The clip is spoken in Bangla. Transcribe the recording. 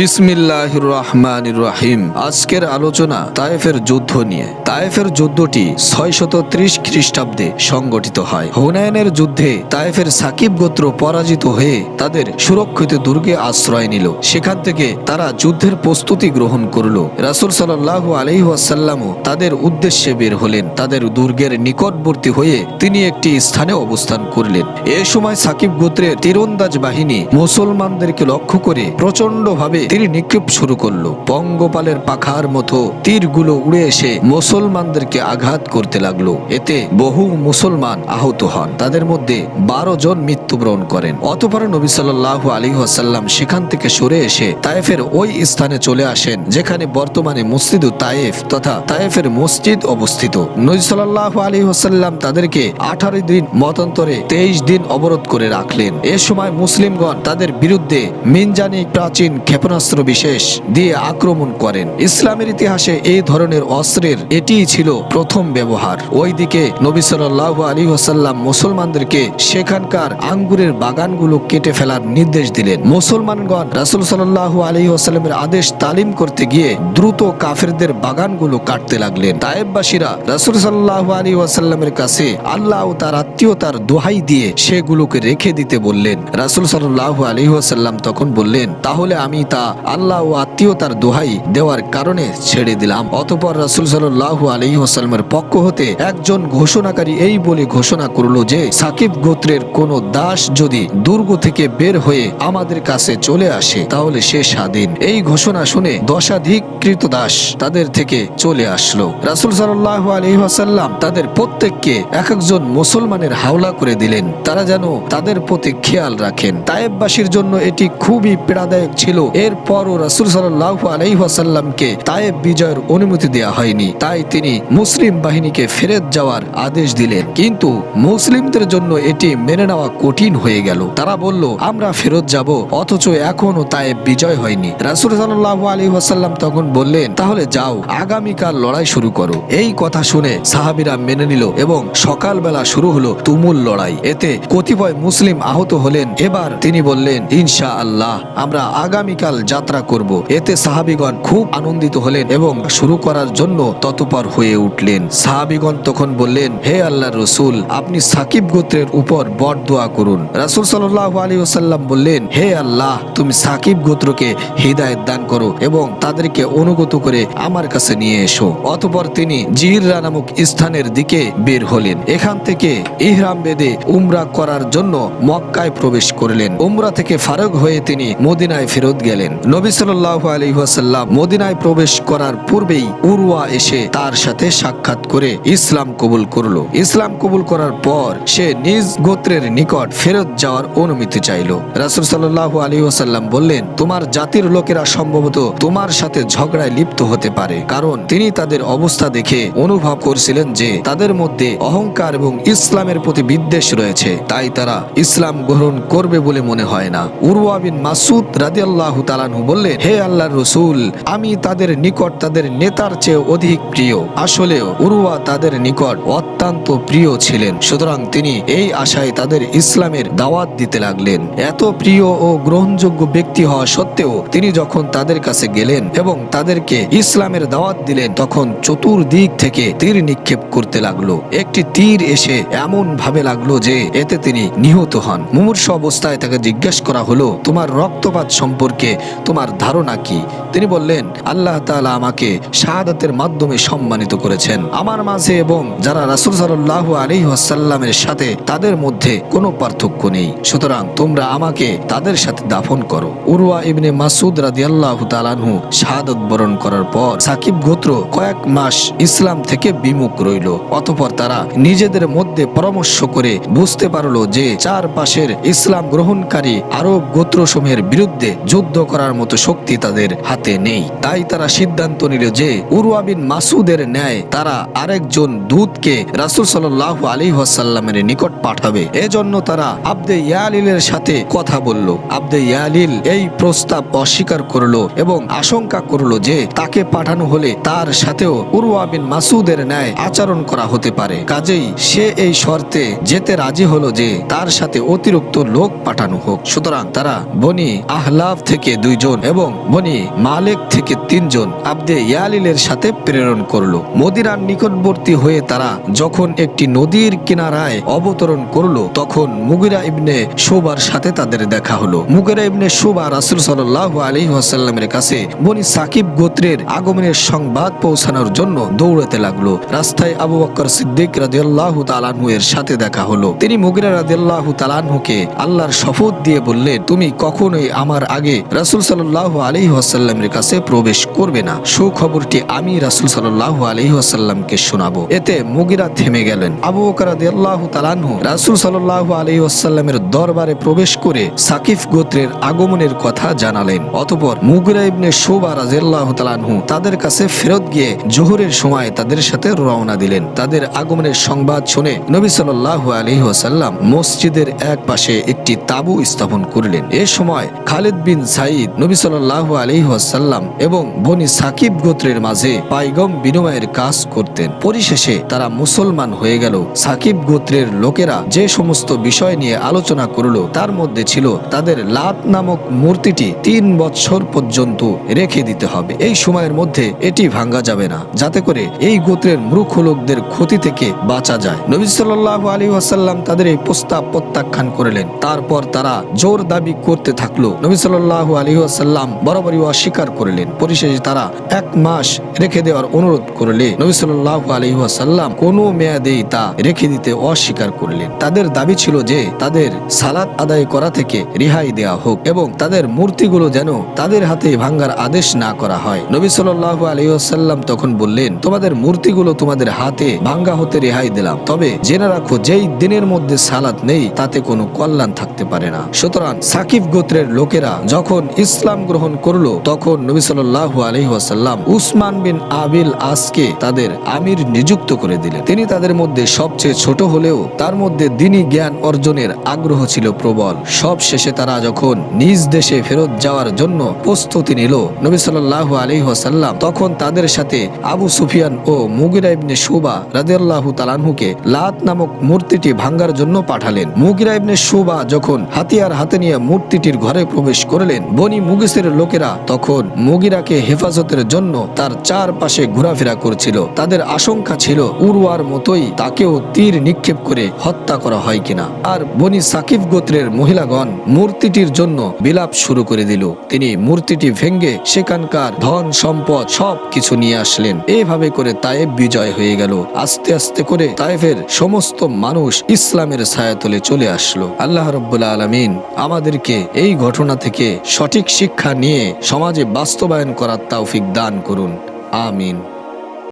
বিসমিল্লাহ রহমান রাহিম আজকের আলোচনা তায়েফের যুদ্ধ নিয়ে। তায়েফের যুদ্ধটি ছয়শত ত্রিশ খ্রিস্টাব্দে সংগঠিত হয়। হুনায়নের যুদ্ধে তায়েফের সাকিব গোত্র পরাজিত হয়ে তাদের সুরক্ষিত দুর্গে আশ্রয় নিল। সেখান থেকে তারা যুদ্ধের প্রস্তুতি গ্রহণ করল। রাসুল সাল্লাহ আলহিহাসাল্লামও তাদের উদ্দেশ্যে বের হলেন। তাদের দুর্গের নিকটবর্তী হয়ে তিনি একটি স্থানে অবস্থান করলেন। এ সময় সাকিব গোত্রের তীরন্দাজ বাহিনী মুসলমানদেরকে লক্ষ্য করে প্রচণ্ড তীর নিক্ষেপ শুরু করল। পঙ্গপালের পাখার মতো তীরগুলো উড়ে এসে মুসলমানদেরকে আঘাত করতে লাগল। এতে বহু মুসলমান আহত হন। তাদের মধ্যে বারো জন মৃত্যুবরণ করেন। অতপর নবী সাল্লাহ আলী আসাল্লাম সেখান থেকে সরে এসে তায়েফের ওই স্থানে চলে আসেন, যেখানে বর্তমানে মসজিদ তায়েফ তথা তায়েফের মসজিদ অবস্থিত। নবী সাল্লাহ আলী আসাল্লাম তাদেরকে আঠারো দিন মতান্তরে তেইশ দিন অবরোধ করে রাখলেন। এ সময় মুসলিমগণ তাদের বিরুদ্ধে মিনজানি প্রাচীন ক্ষেপণাস্ত্র বিশেষ দিয়ে আক্রমণ করেন। ইসলামের ইতিহাসে এই ধরনের অস্ত্রের এটিই ছিল প্রথম ব্যবহার। ওইদিকে নবী সাল্লাহ আলী ওসাল্লাম মুসলমানদেরকে সেখানকার আঙ্গুরের বাগানগুলো কেটে ফেলার নির্দেশ দিলেন। মুসলমানগণ রাসুল সাল্লাহ আলী ওসাল্লামের আদেশ তালিম করতে গিয়ে দ্রুত কাফেরদের বাগানগুলো কাটতে লাগলেন। তায়েববাসীরা রাসুল সাল্লাহ আলী ওয়াসাল্লামের কাছে আল্লাহ ও তার আত্মীয়তার দোহাই দিয়ে সেগুলোকে রেখে দিতে বললেন। রাসুল সাল্লাহ আলী ওয়াসাল্লাম তখন বললেন, তাহলে আমি তা আল্লাহ ও আত্মীয়তার দোহাই দেওয়ার কারণে ছেড়ে দিলাম। অতপর রাসুল সাল্লাহ আলী ওয়াসাল্লামের পক্ষ হতে একজন ঘোষণাকারী এই বলে ঘোষণা করল যে, সাকিব গোত্রের কোন দাস যদি দুর্গ থেকে বের হয়ে আমাদের কাছে চলে আসে, তাহলে সে স্বাধীন। এই ঘোষণা শুনে দশাধিকৃত দাস তাদের থেকে চলে আসলো। রাসুল সাল্লাহ আলহিহাসাল্লাম তাদের প্রত্যেককে এক একজন মুসলমানের হাওলা করে দিলেন। তারা যেন তাদের প্রতি খেয়াল রাখেন। তায়েববাসীর জন্য এটি খুবই পীড়াদায়ক ছিল। এরপরও রাসুল সাল্লাহ আলহিহাসাল্লামকে তায়েব বিজয়ের অনুমতি দেওয়া হয়নি। তাই তিনি মুসলিম বাহিনীকে ফেরত যাওয়ার আদেশ দিলেন। কিন্তু মুসলিমদের জন্য এটি মেনে নেওয়া কঠিন হয়ে গেল। তারা বলল, আমরা ফেরত যাব, অথচ এখনও তায়েব বিজয় হয়নি। রাসুল সাল্লাহ আলী ওয়াসাল্লাম তখন বললেন, তাহলে যাও, আগামীকাল লড়াই শুরু করো। এই কথা শুনে সাহাবিরা মেনে নিল এবং সকালবেলা শুরু হলো তুমুল লড়াই। এতে কতিপয় মুসলিম আহত হলেন। এবার তিনি বললেন ইনশা আল্লাহ আমরা আগামীকাল যাত্রা করব। এতে সাহাবিগণ খুব আনন্দিত হলেন এবং শুরু করার জন্য তৎপর হয়ে উঠলেন। সাহাবিগণ তখন বললেন, হে আল্লাহ রসুল, আপনি সাকিব গোত্রের উপর বট দোয়া করুন। রাসুল সাল্লাহ আলী ওসাল্লাম বললেন, হে আল্লাহ, তুমি সাকিব গোত্রকে হৃদায়ত দান করো এবং তাদেরকে অনুগত করে আমার কাছে নিয়ে এসো। অতপর তিনি জিররা নামক স্থানের দিকে বের হলেন। এখান থেকে ইহরাম বেদে উমরা করার জন্য মক্কায় প্রবেশ করলেন। উমরা থেকে ফারুক হয়ে তিনি মদিনায় ফেরত গেলেন। নবী সাল্লাহ ওয়াসাল্লাম মদিনায় প্রবেশ করার পূর্বেই উরওয়া এসে তার সাথে সাক্ষাৎ করে ইসলাম কবুল করল। ইসলাম কবুল করার পর সে নিজ গোত্রের নিকট ফেরত যাওয়ার অনুমতি চাইল। রাসুল সাল্লাহ আলী ওসাল্লাম বললেন, তোমার জাতির লোকেরা সম্ভবত তোমার সাথে ঝগড়ায় লিপ্ত হতে পারে, কারণ তিনি তাদের অবস্থা দেখে অনুভব করছিলেন যে তাদের মধ্যে অহংকার এবং ইসলামের প্রতি বিদ্বেষ রয়েছে। তাই তারা ইসলাম গ্রহণ করবে বলে মনে হয় না। উরওয়া বিন মাসুদ রাদিয়াল্লাহু তালানহু বললেন, হে আল্লাহর রসুল, আমি তাদের নিকট তাদের নেতার চেয়ে অধিক প্রিয়। আসলেও উরুয়া তাদের নিকট অত্যন্ত প্রিয় ছিলেন। সুতরাং তিনি এই আশায় তাদের ইসলামের দাওয়াত দিতে লাগলেন। এত প্রিয় ও গ্রহণযোগ্য ব্যক্তি হওয়া সত্ত্বেও তিনি যখন তাদের কাছে গেলেন এবং তাদেরকে ইসলামের দাওয়াত দিলেন, তখন চতুর্দিক থেকে তীর নিক্ষেপ করতে লাগল। একটি তীর এসে এমন ভাবে লাগল যে এতে তিনি নিহত হন। মুমূর্ষ অবস্থায় তাকে জিজ্ঞেস করা হলো, তোমার রক্তপাত সম্পর্কে তোমার ধারণা কি? তিনি বললেন, আল্লাহ তাআলা আমাকে শাহাদাতের মাধ্যমে সম্মানিত করেছেন। আমার মাঝে এবং যারা রাসুল সাল্লাহ আলী আসাল্লামের সাথে তাদের মধ্যে কোনো পার্থক্য নেই। সুতরাং তোমরা আমাকে তাদের সাথে দাফন করো। উরুয়া ইবনে মাসুদ রাদি আল্লাহ তালানহু শাহাদত বরণ করার পর সাকিব গোত্র কয়েক মাস ইসলাম থেকে বিমুখ রইল। অতপর তারা নিজেদের মধ্যে পরামর্শ করে বুঝতে পারল যে চারপাশের ইসলাম গ্রহণকারী আরব গোত্রসমূহের বিরুদ্ধে যুদ্ধ করার মতো শক্তি তাদের হাতে নেই। তাই তারা সিদ্ধান্ত নিল যে উরুয়া বিন মাসুদের ন্যায় তারা আরেকজন দূতকে রাসুল সাল্লাহ আলী ওয়াসাল্লামের নিকট পাঠাবে। এজন্য তারা আব্দে ইয়ালিলের সাথে কথা বলল। আব্দে ইয়ালিল এই প্রস্তাব অস্বীকার করল এবং আশঙ্কা করল যে তাকে পাঠানো হলে তার সাথেও উরওয়া বিন মাসুদের ন্যায় আচরণ করা হতে পারে। কাজেই সে এই শর্তে যেতে রাজি হলো যে তার সাথে অতিরিক্ত লোক পাঠানো হোক। সুতরাং তারা বনি আহলাফ থেকে দুইজন এবং বনি মালেক থেকে তিনজন আব্দে ইয়ালিলের সাথে প্রেরণ করল। মদিনার নিকটবর্তী হয়ে তারা যখন একটি নদীর কিনারায় অবতরণ করল, তখন মুগিরা ইবনে শোবার সাথে তাদের দেখা হলো। মুগিরা ইবনে শোবা রাসুল সাল্লাহ আলী ওয়াসাল্লামের কাছে বনি সাকিব গোত্রের আগমনের সংবাদ পৌঁছানোর জন্য দৌড়াতে লাগল। রাস্তায় আবু বক্কর সিদ্দিক রাদিয়াল্লাহু তালানহু এর সাথে দেখা হলো। তিনি মুগিরা রাদিয়াল্লাহু তালানহুকে আল্লাহর শপথ দিয়ে বললেন, তুমি কখনোই আমার আগে রাসুল সাল্লাহ আলী ওয়াসাল্লামের কাছে প্রবেশ করবে না। সুখবরটি আমি রাসুল সাল্লাহ আলী ওয়াসাল্লামকে শোনাবো। এতে মুগিরা থেমে গেলেন। আবু রাদিয়াল্লাহু তালানহু রাসুল সাল্লাহ আলী ওয়াসাল্লামের দরবারে প্রবেশ করে সাকিফ গোত্রের আগমনের কথা জানালেন। অতপর মুগিরা ইবনে শোবা রাজিয়াল্লাহু তালানহু তাদের কাছে ফেরত গিয়ে জোহরের সময় তাদের সাথে রওনা দিলেন। তাদের আগমনের সংবাদ শুনে নবী সাল্লাল্লাহু আলী ওয়াসাল্লাম মসজিদের এক পাশে একটি তাবু স্থাপন করলেন। এ সময় খালিদ বিন সাইদ নবী সাল্লাল্লাহু আলী ওয়াসাল্লাম এবং বনি সাকিব গোত্রের মাঝে পাইগম বিনিময়ের কাজ করতেন। পরিশেষে তারা মুসলমান হয়ে গেল। সাকিব গোত্রের লোকেরা যে সমস্ত বিষয় নিয়ে আলোচনা করল, তার মধ্যে ছিল তাদের লাত নামক মূর্তিটি তিন বছর পর্যন্ত রেখে দিতে হবে। এই সময়ের মধ্যে এটি ভাঙ্গা যাবে না, যাতে করে এই গোত্রের মূর্খ লোকদের ক্ষতি থেকে বাঁচা যায়। নবী সাল্লাহ আলী ওয়াসাল্লাম তাদের এই প্রস্তাব প্রত্যাখ্যান করলেন। তারপর তারা জোর দাবি করতে থাকল। নবী সাল্লাহ আলী ওয়াসাল্লাম বরাবরই অস্বীকার করলেন। পরিশেষে তারা এক মাস রেখে দেওয়ার অনুরোধ করলে নবী সাল্লাহ আলী ওয়াসাল্লাম কোনো মেয়াদেই তা রেখে দিতে অস্বীকার করলেন। তাদের দাবি ছিল যে তাদের সালাত আদায় করা থেকে রেহাই দেওয়া হোক এবং তাদের মূর্তিগুলো যেন তাদের হাতে ভাঙ্গার আদেশ না করা হয়। নবী সাল্লাহ আলী ওয়াসাল্লাম তখন বললেন, তোমাদের মূর্তিগুলো তোমাদের হাতে ভাঙ্গা হতে রেহাই দিলাম। তবে জেনে রাখো, যেই দিনের মধ্যে সালাত নেই, তাতে কোনো কল্যাণ থাকতে পারে না। সুতরাং সাকিব গোত্রের লোকেরা যখন ইসলাম গ্রহণ করল, তখন নবী সাল্লাহ আলহি ওয়াসাল্লাম উসমান বিন আবিল আসকে তাদের আমির নিযুক্ত করে দিলেন, তিনি তাদের মধ্যে সবচেয়ে ছোট হলেও তার মধ্যে দিনই জ্ঞান অর্জনের আগ্রহ ছিল প্রবল। সব শেষে তারা যখন নিজ দেশে ফেরত যাওয়ার জন্য প্রস্তুতি নিল, নবী সাল্লাহ আলী ওয়াসাল্লাম তখন তাদের সাথে আবু সুফিয়ান ও মুগিরা ইবনে শুবা রাদিয়াল্লাহু তালানহুকে লাত নামক মূর্তিটি ভাঙ্গার জন্য পাঠালেন। মুগিরা ইবনে শুবা যখন হাতিয়ার হাতে নিয়ে মূর্তিটির ঘরে প্রবেশ করলেন, বনি মুগিসের লোকেরা তখন মুগিরাকে হেফাজতের জন্য তার চারপাশে ঘোরাফেরা করছিল। তাদের আশঙ্কা ছিল উরওয়ার মতোই তাকেও তীর নিক্ষেপ করে হত্যা করা হয় কিনা। আর বনি সাকিব গোত্রের মহিলাগণ মূর্তিটির জন্য বিলাপ শুরু করে দিল। তিনি মূর্তিটি ভেঙ্গে সেখানকার ধন সম্পদ সব কিছু নিয়ে আসলেন। এইভাবে করে তায়েব বিজয় হয়ে গেল। আস্তে আস্তে করে তায়েফের সমস্ত মানুষ ইসলামের ছায়াতলে চলে আসলো। আল্লাহ রব্বুল আলমিন আমাদেরকে এই ঘটনা থেকে সঠিক শিক্ষা নিয়ে সমাজে বাস্তবায়ন করার তৌফিক দান করুন। আমিন।